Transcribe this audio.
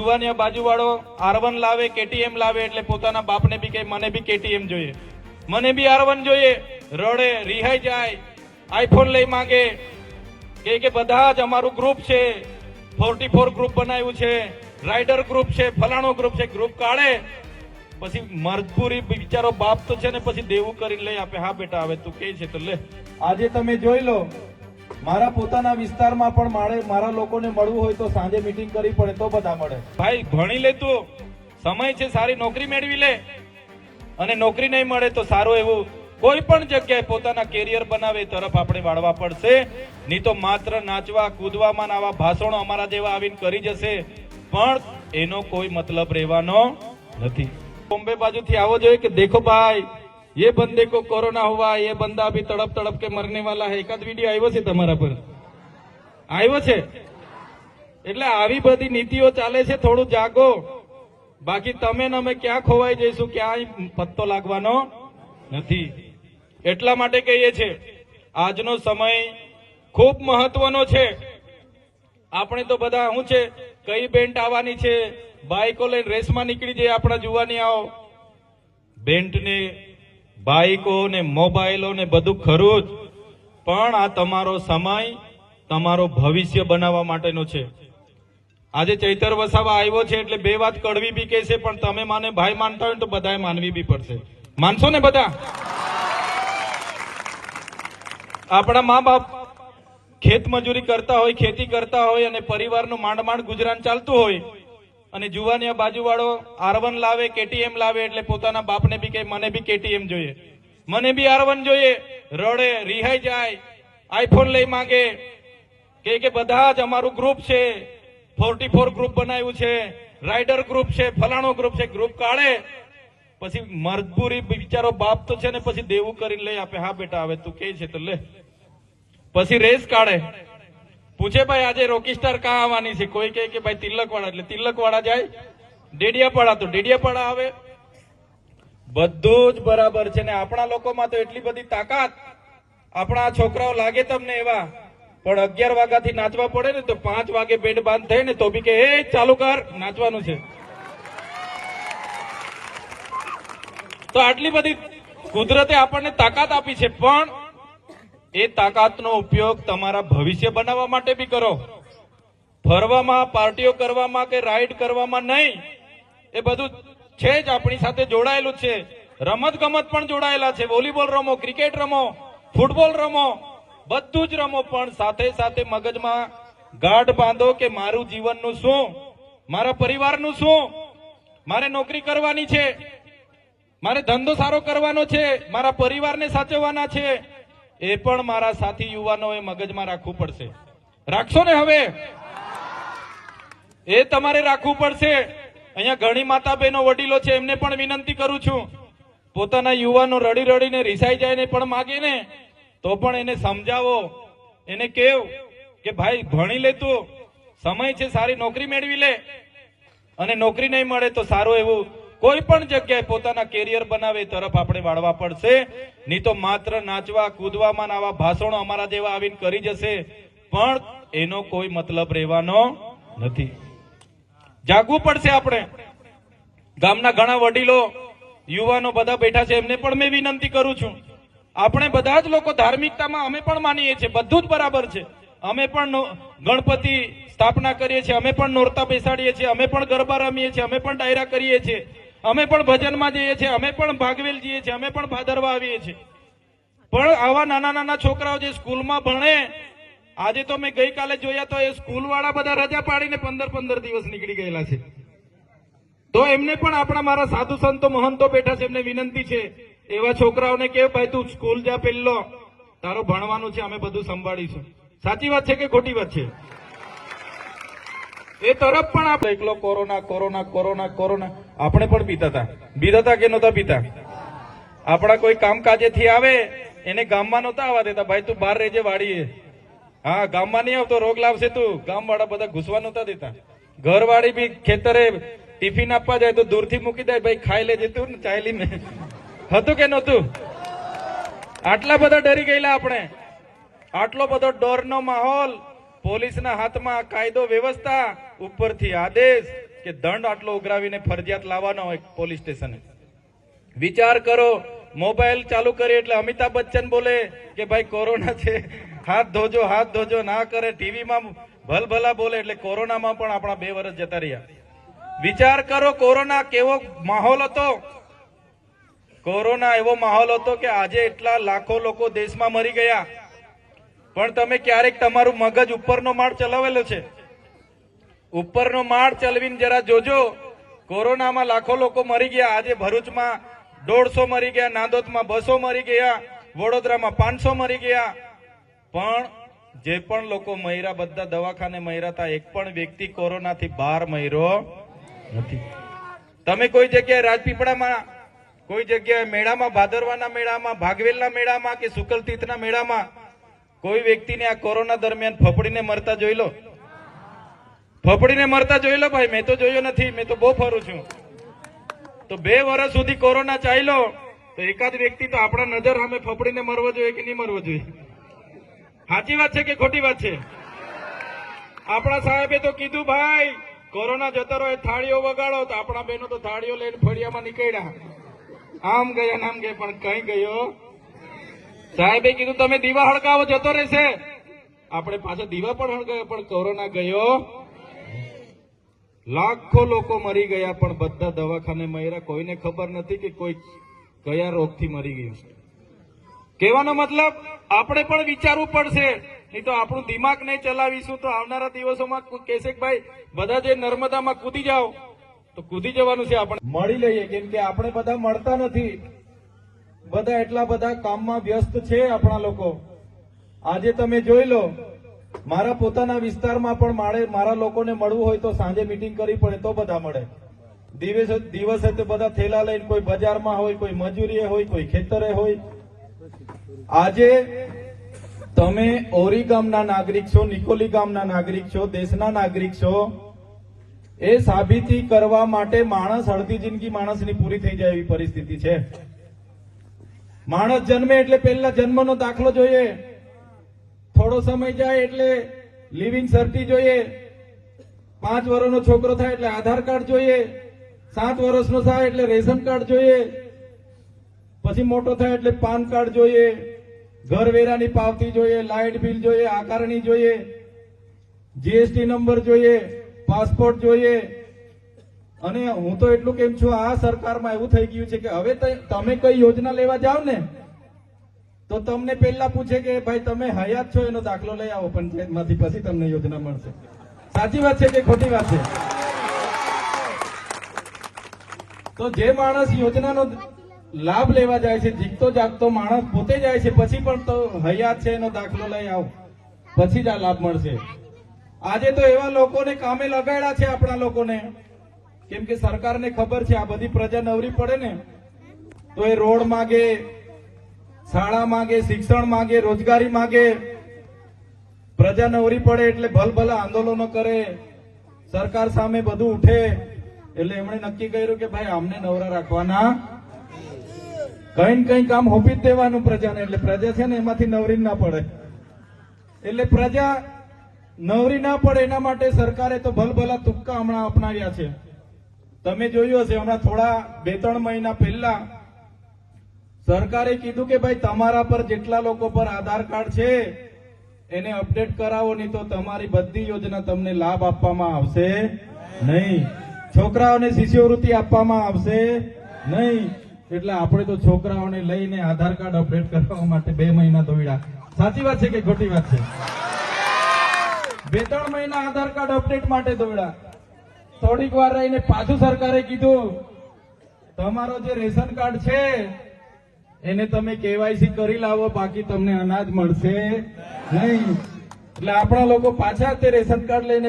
જુવાનિયા બાજુવાળો આર લાવે કેટીએમ લાવે એટલે પોતાના બાપને બી કે, મને બી કેટીએમ જોઈએ. મને બી આર જોઈએ. રડે, રિહાઈ જાય. આઈફોન લઈ માંગે. કે કે બધા જ અમારું ગ્રુપ છે. ફોર્ટી ફોર ગ્રુપ બનાવ્યું છે. રાઇડર ગ્રુપ છે, ફલાણો ગ્રુપ છે ગ્રુપ કાઢે. પછી મજબૂરી બિચારો બાપ તો છે ને, પછી દેવું કરીને લઈ આપે. હા બેટા, હવે તું કે છે તો લે. આજે તમે જોઈ લો. મારા પોતાના વિસ્તારમાં પણ મારે મારા લોકોને મળવું હોય તો સાંજે મીટિંગ કરવી પડે તો બધા મળે. ભાઈ, ભણી લે તું. સમય છે, સારી નોકરી મેળવી લે. અને નોકરી નહીં મળે તો સારું એવું કોઈ પણ જગ્યાએ પોતાના કેરિયર બનાવે તરફ આપણે વાળવા પડશે. નહીં તો માત્ર નાચવા, કૂદવામાં આવા ભાષણો અમારા જેવા આવીને કરી જશે. પણ એનો કોઈ મતલબ રહેવાનો નથી. બોમ્બે બાજુથી આવો જોઈએ કે, દેખો ભાઈ ये बंदे को कोरोना हुआ, ये बंदा अभी तड़प तड़प के मरने वाला है। એકાદ વીડિયો આવ્યો છે તમારા પર? આવ્યો છે એટલે આવી બધી નીતિઓ ચાલે છે, થોડું જાગો. બાકી તમે અમે ક્યાં ખોવાઈ જઈશું, ક્યાંય પત્તો લાગવાનો નથી. એટલા માટે કહીએ છે, આજનો સમય ખૂબ મહત્વનો છે. આપણે તો બધા શું છે, કઈ બેન્ટ આવવાની છે બાઇકો લઈને રેસમાં નીકળી જઈએ, આપણા જોવાની આવો. બેન્ટને બાઇકો ને મોબાઈલો ને બધું ખરું જ. પણ આ તમારો સમય, તમારો ભવિષ્ય બનાવવા માટેનો છે. આજે ચૈતર વસાવા આવ્યો છે એટલે બે વાત કડવી બી કહેશે, પણ તમે માને ભાઈ માનતા હોય તો બધાએ માનવી બી પડશે. માનશો ને બધા? આપણા મા બાપ ખેત મજૂરી કરતા હોય, ખેતી કરતા હોય અને પરિવારનું માંડ માંડ ગુજરાન ચાલતું હોય અને જુવાનિયા બાજુવાળો આર લાવે, કેટીએમ લાવે, એટલે પોતાના બાપને બી કે, મને બી કેટીએમ જોઈએ. મને બી આર જોઈએ. રડે, રિહાઈ જાય. આઈફોન લઈ માંગે. કે કે, બધા જ અમારું ગ્રુપ છે. ફોર્ટી ફોર ગ્રુપ બનાવ્યું છે. રાઇડર ગ્રુપ છે, ફલાણો ગ્રુપ છે. ગ્રુપ કાઢે. પછી મજબૂરી બિચારો બાપ તો છે ને, પછી દેવું કરીને લઈ આપે. હા બેટા, હવે તું કે છે તો લે. પછી રેસ કાઢે. પૂછે ભાઈ, આજે રોકી સ્ટાર કાં આવવાની છે? કોઈ કહે કે, ભાઈ, તિલકવાડા. એટલે તિલકવાડા જાય, ડેડિયાપાડા તો ડેડિયાપાડા આવે. બધું જ બરાબર છે ને આપણા લોકોમાં તો એટલી બધી તાકાત. આપણા છોકરાઓ લાગે તમને એવા, પણ અગિયાર વાગ્યાથી નાચવા પડે ને તો પાંચ વાગે બેડ બાંધ થાય ને તો બી કે, એ, ચાલુ કર. નાચવાનું છે. તો આટલી બધી કુદરતે આપણને તાકાત આપી છે, પણ એ તાકાતનો ઉપયોગ તમારા ભવિષ્ય બનાવવા માટે બી કરો. ફરવામાં, પાર્ટીઓ કરવામાં કે રાઈડ કરવામાં નહીં, એ બધું છે જ આપણી સાથે જોડાયેલું છે. રમત ગમત પણ જોડાયેલા છે. વોલીબોલ રમો, ક્રિકેટ રમો, ફૂટબોલ રમો, બધું જ રમો, પણ સાથે સાથે મગજમાં ગાઢ બાંધો કે મારું જીવનનું શું? મારા પરિવારનું શું? મારે નોકરી કરવાની છે? મારે ધંધો સારો કરવાનો છે? મારા પરિવારને સાચવવાના છે? એ પણ મારા સાથી યુવાનોએ મગજમાં રાખવું પડશે. રાખશો ને હવે? એ તમારે રાખવું પડશે. અહીંયા ઘણી માતા બહેનો વડીલો છે, એમને પણ વિનંતી કરું છું. પોતાના યુવાનો રડી રડીને રિસાઈ જાય ને પણ માગે ને, તો પણ એને સમજાવો. એને કેવ કે ભાઈ, ભણી લે તું. સમય છે, સારી નોકરી મેળવી લે. અને નોકરી નહીં મળે તો સારું એવું કોઈ પણ જગ્યાએ પોતાના કેરિયર બનાવે તરફ આપણે વાળવા પડશે. નહીં તો માત્ર નાચવા, કૂદવામાં આવા ભાષણો અમારા જેવા આવીને કરી જશે. પણ એનો કોઈ મતલબ રહેવાનો નથી. જાગવું પડશે આપણે. ગામના ઘણા વડીલો, યુવાનો બધા બેઠા છે, એમને પણ મેં વિનંતી કરું છું. આપણે બધા જ લોકો ધાર્મિકતામાં અમે પણ માનીએ છીએ, બધું જ બરાબર છે. અમે પણ ગણપતિ સ્થાપના કરીએ છીએ, અમે પણ નોરતા બેસાડીએ છીએ, અમે પણ ગરબા રમીએ છીએ, અમે પણ ડાયરા કરીએ છીએ. અમે પણ ભજનમાં જઈએ છીએ, અમે પણ ભાગવેલ જઈએ છીએ, અમે પણ ભાદરવા આવીએ છીએ. પણ આવા નાના નાના છોકરાઓ જે સ્કૂલમાં ભણે, આજે તો મેં ગઈકાલે જોયા તો એ સ્કૂલ વાળા બધા રજા પાડીને પંદર પંદર દિવસ નીકળી ગયેલા છે. તો એમને પણ આપણા મારા સાધુ સંતો મહંતો બેઠા છે, એમને વિનંતી છે, એવા છોકરાઓને કે ભાઈ તું સ્કૂલ જા પેલો તારો ભણવાનું છે, અમે બધું સંભાળીશું. સાચી વાત છે કે ખોટી વાત છે? એ તરફ પણ આપણે એકલો કોરોના કોરોના કોરોના કોરોના. આપણે પણ પીતા હતા પીતા હતા કે નહોતા પીતા? આપણા કોઈ કામકાજેથી આવે, એને ગામમાં નહોતા આવવા દેતા. ભાઈ, તું બહાર રહેજે વાડીએ. હા, ગામમાં નહીં આવતો, રોગ લાવશે તું. ગામ વાળા બધા ઘૂસવા નહોતા દેતા. ઘર વાળી બી ખેતરે ટિફિન આપવા જાય તો દૂરથી મૂકી દે, ભાઈ, ખાઈ લેજે તું ને ચાલીને હતું કે નહોતું? આટલા બધા ડરી ગયેલા આપણે. આટલો બધો ડરનો માહોલ. પોલીસના હાથમાં કાયદો વ્યવસ્થા ઉપરથી આદેશ કે દંડ આટલો ઉઘરાવીને ફરજિયાત લાવવાનો હોય પોલીસ સ્ટેશને. વિચાર કરો, મોબાઈલ ચાલુ કરી એટલે અમિતાભ બચ્ચન બોલે કે ભાઈ કોરોના છે, હાથ ધોજો હાથ ધોજો, ના કરે, ટીવીમાં ભલભલા બોલે એટલે કોરોનામાં પણ આપણા બે વર્ષ જતા રહ્યા. વિચાર કરો, કોરોના કેવો માહોલ હતો? કોરોના એવો માહોલ હતો કે આજે એટલા લાખો લોકો દેશમાં મરી ગયા. પણ તમે ક્યારેક તમારું મગજ ઉપરનો માળ ચલાવેલો છે? ઉપરનો માળ ચલાવીને જરા જોજો. કોરોનામાં લાખો લોકો મરી ગયા. આજે ભરૂચમાં દોઢસો મરી ગયા, નાંદોદમાં બસો મરી ગયા, વડોદરામાં પાંચસો મરી ગયા. પણ જે પણ લોકો મયરા, બધા દવાખાને મયરા હતા. એક પણ વ્યક્તિ કોરોનાથી બહાર મહિરો નથી. તમે કોઈ જગ્યાએ રાજપીપળામાં, કોઈ જગ્યાએ મેળામાં, ભાદરવાના મેળામાં, ભાગવેલના મેળામાં કે શુકલ તીર્થના મેળામાં કોઈ વ્યક્તિને આ કોરોના દરમિયાન ફફડીને મરતા જોઈ લો. ફફડીને મરતા જોઈ લો ભાઈ, મેં તો જોયો નથી, મેં તો બહુ ફરું છું. તો બે વર્ષ સુધી કોરોના ચાલ્યો, તો એકાદ વ્યક્તિ તો આપણા નજર સામે ફફડીને મરવો જોઈએ કે નહીં મરવો જોઈએ? સાચી વાત છે કે ખોટી વાત છે? આપણા સાહેબે તો કીધું, ભાઈ, કોરોના જતો રહો થાળીઓ વગાડો. તો આપણા બહેનો તો થાળીઓ લઈને ફળિયામાં નીકળ્યા. આમ ગયા આમ ગયા, પણ કઈ ગયો? સાહેબે કીધું, તમે દીવા હળગાવો, જતો રહેશે. આપણે પાછા દીવા પણ હળગાવ્યો, પણ કોરોના ગયો. લાખો લોકો મરી ગયા, પણ બધા દવાખાને મર્યા. કોઈને ખબર નથી કે કોઈ કયા રોગથી મરી ગયું છે. કહેવાનો મતલબ, આપણે પણ વિચારવું પડશે. નહીં તો આપણું દિમાગ નહીં ચલાવીશું તો આવનારા દિવસોમાં કોઈ કહેશે કે, ભાઈ, બધા જે નર્મદામાં કૂદી જાઓ. તો કૂદી જવાનું છે આપણે. મળી લઈએ, કેમ કે આપણે બધા મળતા નથી. બધા એટલા બધા કામમાં વ્યસ્ત છે આપણા લોકો. આજે તમે જોઈ લો, મારા પોતાના વિસ્તારમાં પણ મારે મારા લોકોને મળવું હોય તો સાંજે મિટિંગ કરવી પડે તો બધા મળે. દિવસે દિવસે તો બધા થેલા લઈને કોઈ બજારમાં હોય, કોઈ મજૂરીએ હોય, કોઈ ખેતરે હોય. આજે તમે ઓરી ગામના નાગરિક છો, નિકોલી ગામના નાગરિક છો, દેશના નાગરિક છો, એ સાબિતી કરવા માટે માણસ, અડધી જિંદગી માણસની પૂરી થઈ જાય એવી પરિસ્થિતિ છે. માણસ જન્મે એટલે પહેલા જન્મનો દાખલો જોઈએ. થોડો સમય જાય એટલે લિવિંગ સર્ટી જોઈએ. પાંચ વર્ષનો છોકરો થાય એટલે આધાર કાર્ડ જોઈએ. સાત વર્ષનો થાય એટલે રેશન કાર્ડ જોઈએ. પછી મોટો થાય એટલે પાન કાર્ડ જોઈએ. ઘર વેરાની પાવતી જોઈએ, લાઇટ બિલ જોઈએ, આકારણી જોઈએ. જીએસટી નંબર જોઈએ, પાસપોર્ટ જોઈએ. અને હું તો એટલું કેમ છું, આ સરકારમાં એવું થઈ ગયું છે કે હવે તમે કઈ યોજના લેવા જાઓ ને, તો તમને પહેલા પૂછે કે ભાઈ તમે હયાત છો, એનો દાખલો લઈ આવો પંચાયતમાંથી પછી તમને યોજના મળશે. સાચી વાત છે કે ખોટી વાત છે? તો જે માણસ યોજનાનો લાભ લેવા જાય છે જીતતો જાગતો માણસ પોતે જાય છે, પછી પણ તો હયાત છે, એનો દાખલો લઈ આવો, પછી જ આ લાભ મળશે. આજે તો એવા લોકોને કામે લગાડ્યા છે, આપણા લોકોને. કેમ કે સરકારને ખબર છે આ બધી પ્રજા નવરી પડે ને, તો એ રોડ માગે, શાળા માગે, શિક્ષણ માગે, રોજગારી માગે. પ્રજા નવરી પડે એટલે ભલભલા આંદોલનો કરે. સરકાર સામે બધું ઉઠે. એટલે એમણે નક્કી કર્યું કે ભાઈ અમને નવરા રાખવાના કઈ ને કઈ કામ હોપી જ દેવાનું પ્રજાને. એટલે પ્રજા છે ને એમાંથી નવરી ના પડે. એટલે પ્રજા નવરી ના પડે એના માટે સરકારે તો ભલભલા તુક્કા હમણાં અપનાવ્યા છે. તમે જોયું હશે, હમણાં થોડા બે ત્રણ મહિના પહેલા સરકારે કીધું કે ભાઈ, તમારા પર જેટલા લોકો પર આધાર કાર્ડ છે, એને અપડેટ કરાવો, નહીં તો તમારી બધી યોજના તમને લાભ આપવામાં આવશે નહીં. છોકરાઓને શિષ્યવૃત્તિ આપવામાં આવશે નહીં. એટલે આપણે તો છોકરાઓને લઈને આધાર કાર્ડ અપડેટ કરવા માટે બે મહિના દોડ્યા. સાચી વાત છે કે ખોટી વાત છે? બે ત્રણ મહિના આધાર કાર્ડ અપડેટ માટે દોડ્યા. થોડીક વાર રહીને પાછું સરકારે કીધું, તમારો જે રેશન કાર્ડ છે, એને તમે કેવાયસી કરી લાવો, બાકી તમને અનાજ મળશે નહીં. એટલે આપણા લોકો પાછા તે રેશન કાર્ડ લઈને